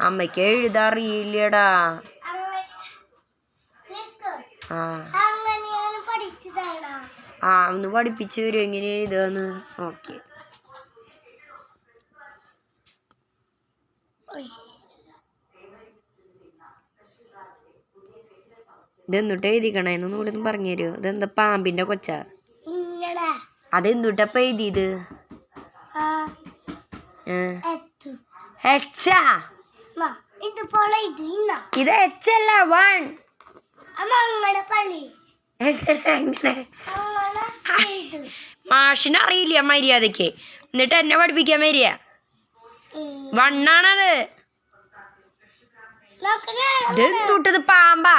അമ്മയ്ക്ക് എഴുതാറിയില്ലടാ. ആ. ഒന്ന് പഠിപ്പിച്ചു വരും എങ്ങനെ എഴുതാന്ന്? ഓക്കെ. ഇതെന്നിട്ട് എഴുതിക്കണേന്ന് ഒന്നുകൂടി പറഞ്ഞു തരുമോ ഇതെന്താ പാമ്പിന്റെ കൊച്ച? അതെന്തുട്ടപ്പ എഴുതിയത്? ഏ. ഇത് എച്ചല്ല വൺ. എങ്ങനെ മാഷിന് അറിയില്ല മര്യാദയ്ക്ക് എന്നിട്ട് എന്നെ പഠിപ്പിക്കാൻ വരിക? വണ്ണാണത്. ഇതെന്തുട്ടത് പാമ്പാ?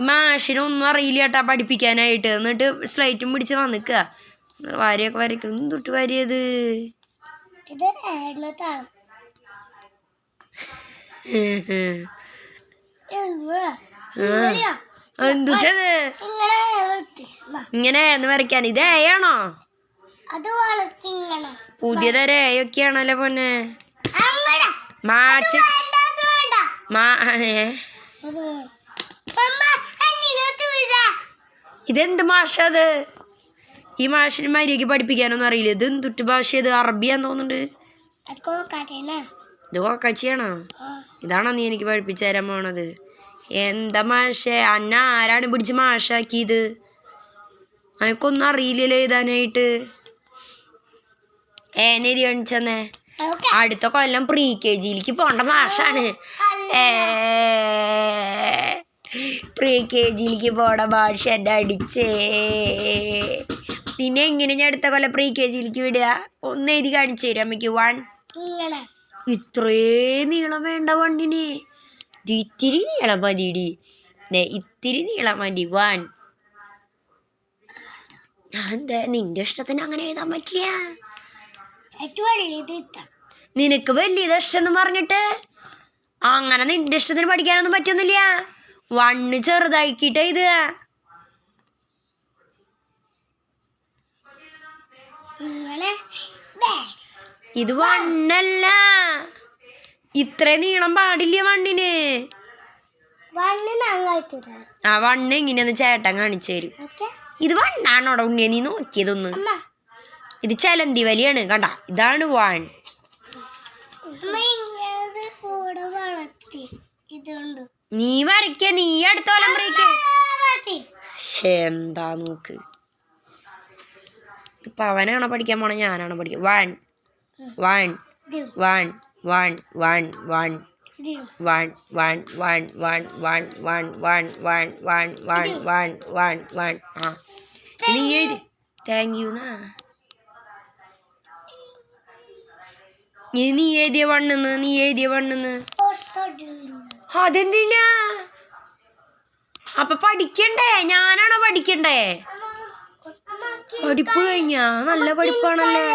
ഈ മാഷിനൊന്നും അറിയില്ല കേട്ടാ പഠിപ്പിക്കാനായിട്ട്. എന്നിട്ട് സ്ലൈറ്റും പിടിച്ച് വന്നിക്കുക വാരിയൊക്കെ വരയ്ക്കണം. എന്തുട്ട് വരിയത്? ഇത് ഏഴത്താണ് ഇങ്ങനെ എന്ന് വരയ്ക്കാൻ. ഇത് ഏയാണോ? പുതിയതൊരു ഏയൊക്കെയാണല്ലോ പൊന്നെ. മാച്ച് മാ ഇതെന്ത് മാഷത് ഈ മാഷിന് മര്യാദയ്ക്ക് പഠിപ്പിക്കാനൊന്നും അറിയില്ല. ഇത് തുറ്റു ഭാഷ ഇത്? അറബിയാന്ന് തോന്നുന്നുണ്ട്. ഇത് കോക്കാച്ചിയാണോ? ഇതാണോ നീ എനിക്ക് പഠിപ്പിച്ചു തരാൻ പോണത്? എന്താ മാഷേ? അന്ന ആരാണ് പിടിച്ച് മാഷാക്കിയത്? അനക്കൊന്നും അറിയില്ലല്ലോ എഴുതാനായിട്ട്. ഏനെതി കാണിച്ചെന്നേ. അടുത്ത കൊല്ലം പ്രീ കെ ജിയിലേക്ക് പോണ്ട മാഷാണ്. ഏ പ്രീ കെ ജിയിലേക്ക് പോണ മാഷ എന്നെ അടിച്ചേ. പിന്നെ എങ്ങനെ ഞാൻ അടുത്ത കൊല്ലം പ്രീ കെ ജിയിലേക്ക് വിടുക. ഒന്ന് എഴുതി കാണിച്ചു തരും അമ്മയ്ക്ക്. വൺ ഇത്രേ നീളം വേണ്ട വണ്ണിന്. ഇത് ഇത്തിരി നീളം മതിടി. ദേ ഇത്തിരി നീളം മതി. വൺ എന്താ നിന്റെ ഇഷ്ടത്തിന് അങ്ങനെ എഴുതാൻ പറ്റില്ല നിനക്ക് വലിയത് ഇഷ്ടം എന്ന് പറഞ്ഞിട്ട്? അങ്ങനെ നിന്റെ ഇഷ്ടത്തിന് പഠിക്കാനൊന്നും പറ്റുന്നില്ല വണ്ണ് ചെറുതാക്കിട്ട് ഇത് ദേ, ഇത് വണ്ണല്ല. ഇത്ര നീളം പാടില്ല വണ്ണിന്? ആ വണ്ണ് എങ്ങനെയാന്ന് ചേട്ടൻ കാണിച്ചു തരും. ഇത് വണ്ണാണോടാ ഉണ്ണിയെ? നീ നോക്കിയതൊന്ന്. ഇത് ചലന്തി വലിയാണ് കണ്ട? ഇതാണ് വൺ. നീ വരയ്ക്ക നീ അടുത്ത ബ്രേക്ക് എന്താ നോക്ക്. ഇപ്പൊ അവനാണോ പഠിക്കാൻ പോണേ ഞാനാണോ പഠിക്കാൻ one one one one one one one one one one one one one one one one one one one ആ നീ എഴുതി താങ്ക് യു എന്നാ നീ എഴുതിയ വണ്ണെന്ന് നീ എഴുതിയ വണ്ണെന്ന് അതെന്തിനാ അപ്പൊ പഠിക്കണ്ടേ ഞാനാണോ പഠിക്കണ്ടേ പഠിപ്പ് കഴിഞ്ഞാ? നല്ല പഠിപ്പാണല്ലേ?